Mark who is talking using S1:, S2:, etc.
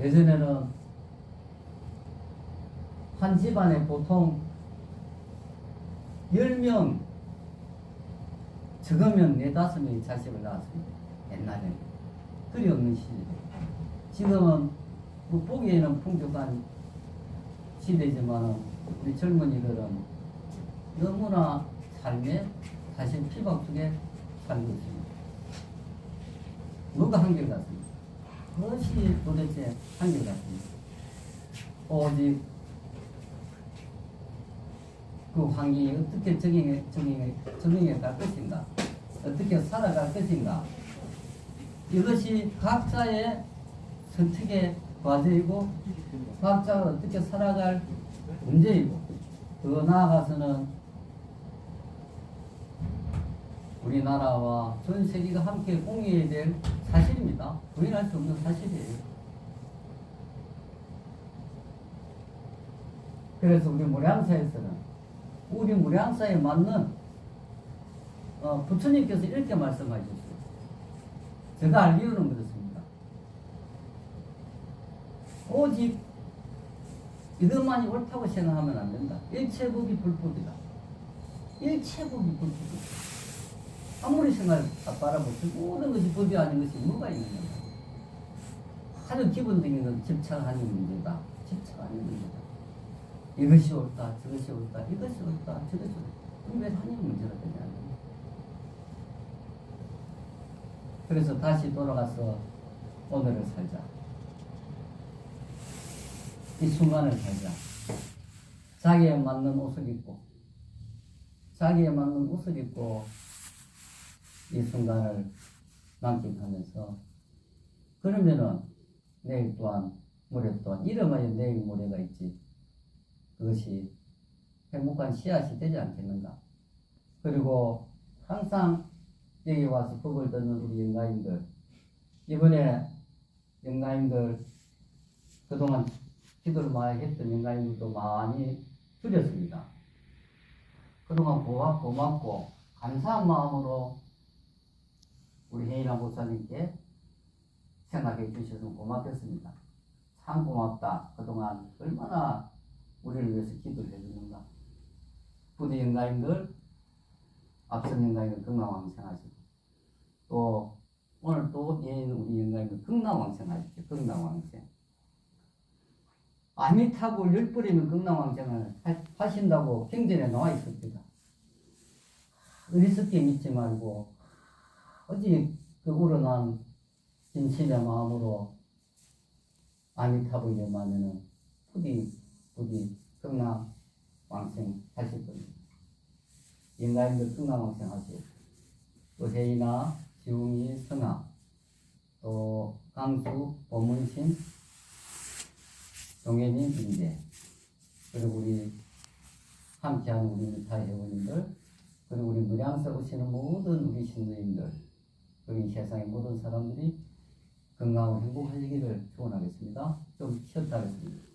S1: 예전에는 한 집안에 보통 10명 적으면 4, 5명이 자식을 낳았습니다. 옛날에는. 그리 없는 시대. 지금은 뭐 보기에는 풍족한 시대지만 우리 젊은이들은 너무나 삶에 사실 피박 속에 살고 있습니다. 뭐가 한결같습니다. 무엇이 도대체 한결같습니다. 오직 그 환경에 어떻게 적응해, 적응해, 적응해 갈 것인가, 어떻게 살아갈 것인가, 이것이 각자의 선택의 과제이고, 각자가 어떻게 살아갈 문제이고, 더 나아가서는 우리나라와 전 세계가 함께 공유해야 될 사실입니다. 부인할 수 없는 사실이에요. 그래서 우리 무량사에서는 우리 무량사에 맞는 어, 부처님께서 이렇게 말씀하셨어요. 제가 알기로는 그렇습니다. 오직 이것만이 옳다고 생각하면 안 된다. 일체법이 불법이다. 일체법이 불법이다. 아무리 생각 바라보세요. 모든 것이 법이 아닌 것이 뭐가 있느냐. 가장 기본적인 건 집착하는 문제다. 집착하는 문제다. 이것이 옳다, 저것이 옳다, 이것이 옳다, 저것이 옳다. 왜 하는 문제가 되냐. 그래서 다시 돌아가서 오늘을 살자. 이 순간을 살자. 자기에 맞는 옷을 입고, 자기에 맞는 옷을 입고, 이 순간을 만끽하면서, 그러면은 내일 또한, 모레 또한, 이름하여 내일 모레가 있지. 그것이 행복한 씨앗이 되지 않겠는가. 그리고 항상 여기 와서 법을 듣는 우리 영가인들, 이번에 영가인들 그동안 기도를 많이 했던 영가인들도 많이 줄였습니다. 그동안 고맙, 고맙고 감사한 마음으로 우리 혜인아 목사님께 생각해 주셔서 고맙겠습니다. 참 고맙다. 그동안 얼마나 우리를 위해서 기도를 해주는가. 부디 영가인들, 앞선 영가인들 건강왕생하시고, 또 오늘 또 예인 우리 영가인들 건강왕생하십시오. 건강왕생. 아미타불 열 뿌리면 건강왕생을 하- 하신다고 경전에 나와 있습니다. 어리석게 믿지 말고, 어찌 그 우러난 진실의 마음으로 아미타불 염하면은 부디 부디 건강 왕생 하실 겁니다. 인간인들 건강 왕생 또 혜인아, 지웅이, 성아, 또 강수, 법문신, 동현이, 민재 그리고 우리 함께하는 우리 미타 회원님들 그리고 우리 무량사 오시는 모든 우리 신도님들 이 세상의 모든 사람들이 건강하고 행복하시기를 축원하겠습니다. 좀 쉬었다 하겠습니다.